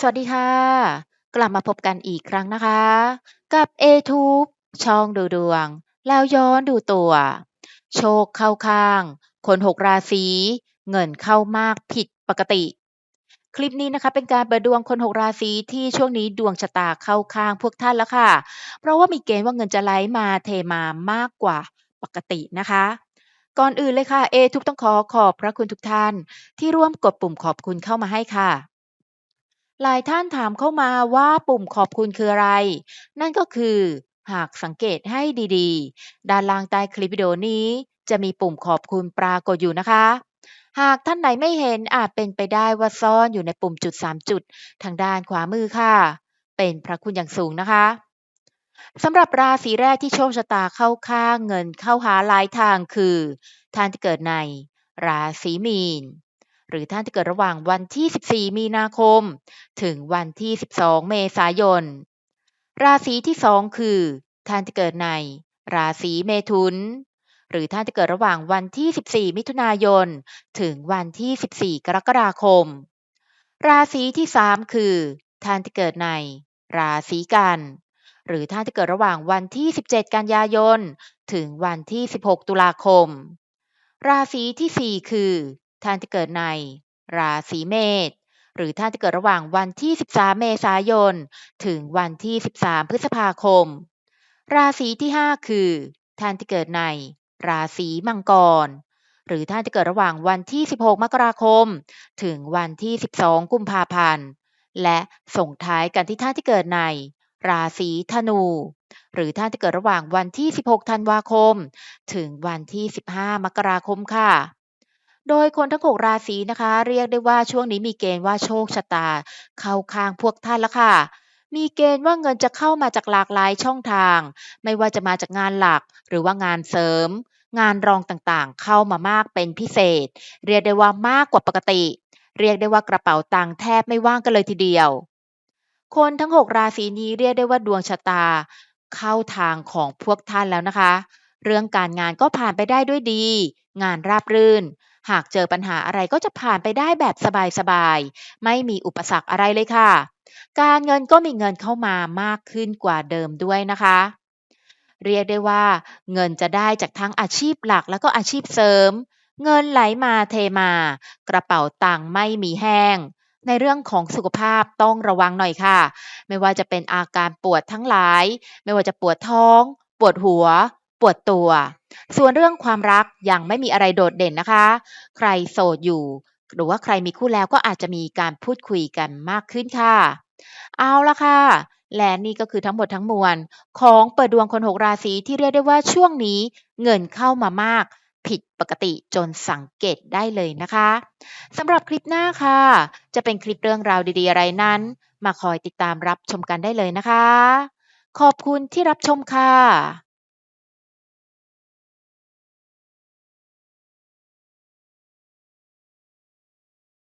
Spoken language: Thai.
สวัสดีค่ะ กลับมาพบกันอีกครั้งนะคะ กับ a t u b e ช่องดูดวง แล้วย้อนดูตัว โชคเข้าข้าง คนหกราศีเงินเข้ามากผิดปกติ คลิปนี้นะคะเป็นการเปิดดวงคนหกราศีที่ช่วงนี้ดวงชะตาเข้าข้างพวกท่านแล้วค่ะ เพราะว่ามีเกณฑ์ว่าเงินจะไหลมาเทมามากกว่าปกตินะคะก่อนอื่นเลยค่ะเอทุกต้องขอขอบพระคุณทุกท่าน ที่ร่วมกดปุ่มขอบคุณเข้ามาให้ค่ะ หลายท่านถามเข้ามาว่าปุ่มขอบคุณคืออะไร นั่นก็คือ หากสังเกตให้ดีๆ ด้านล่างใต้คลิปวิดีโอนี้ จะมีปุ่มขอบคุณปรากฏอยู่นะคะ หากท่านไหนไม่เห็นอาจเป็นไปได้ว่าซ่อนอยู่ในปุ่มจุด 3 จุด ทางด้านขวามือค่ะ เป็นพระคุณอย่างสูงนะคะสำหรับราศีแรกที่โชคชะตาเข้าข้างเงินเข้าหาหลายทางคือ ท่านที่เกิดใน ราศีมีน หรือท่านที่เกิดระหว่างวันที่ 14 มีนาคม ถึงวันที่ 12 เมษายน ราศีที่ 2 คือ ท่านที่เกิดใน ราศีเมถุน หรือท่านที่เกิดระหว่างวันที่ 14 มิถุนายน ถึงวันที่ 14 กรกฎาคม ราศีที่ 3 คือ ท่านที่เกิดใน ราศีกันหรือท่านที่เกิดระหว่างวันที่ 17 กันยายน ถึงวันที่ 16 ตุลาคม ราศีที่ 4 คือ ท่านที่เกิดในราศีเมษหรือท่านที่เกิดระหว่างวันที่ 13 เมษายน ถึงวันที่ 13 พฤษภาคม ราศีที่ 5 คือ ท่านที่เกิดใน ราศีมังกร หรือท่านที่เกิดระหว่างวันที่ 16 มกราคม ถึงวันที่ 12 กุมภาพันธ์ และส่งท้ายกันที่ท่านที่เกิดใน ราศีธนู หรือท่านที่เกิดระหว่างวันที่ 16 ธันวาคม ถึงวันที่ 15 มกราคมค่ะ โดยคนทั้ง6ราศีนะคะ เรียกได้ว่าช่วงนี้มีเกณฑ์ว่าโชคชะตา เข้าข้างพวกท่านแล้วค่ะ มีเกณฑ์ว่าเงินจะเข้ามาจากหลากหลายช่องทาง ไม่ว่าจะมาจากงานหลักหรือว่างานเสริม งานรองต่างๆ เข้ามามากเป็นพิเศษ เรียกได้ว่ามากกว่าปกติ เรียกได้ว่ากระเป๋าตังค์แทบไม่ว่างกันเลยทีเดียว คนทั้ง6ราศีนี้เรียกได้ว่าดวงชะตา เข้าทางของพวกท่านแล้วนะคะ เรื่องการงานก็ผ่านไปได้ด้วยดี งานราบรื่น หากเจอปัญหาอะไรก็จะผ่านไปได้แบบสบายๆ ไม่มีอุปสรรคอะไรเลยค่ะ การเงินก็มีเงินเข้ามามากขึ้นกว่าเดิมด้วยนะคะ เรียกได้ว่า เงินจะได้จากทั้งอาชีพหลักแล้วก็อาชีพเสริม เงินไหลมาเทมา กระเป๋าตังค์ไม่มีแห้งในเรื่องของสุขภาพต้องระวังหน่อยค่ะ ไม่ว่าจะเป็นอาการปวดทั้งหลาย ไม่ว่าจะปวดท้อง ปวดหัว ปวดตัว ส่วนเรื่องความรักยังไม่มีอะไรโดดเด่นนะคะ ใครโสดอยู่ หรือว่าใครมีคู่แล้วก็อาจจะมีการพูดคุยกันมากขึ้นค่ะ เอาละค่ะ และนี่ก็คือทั้งหมดทั้งมวล ของเปิดดวงคน6ราศีที่เรียกได้ว่าช่วงนี้เงินเข้ามามากผิดปกติจนสังเกตได้เลยนะคะสำหรับคลิปหน้าค่ะ จะเป็นคลิปเรื่องราวดีๆ อะไรนั้น มาคอยติดตามรับชมกันได้เลยนะคะ ขอบคุณที่รับชมค่ะ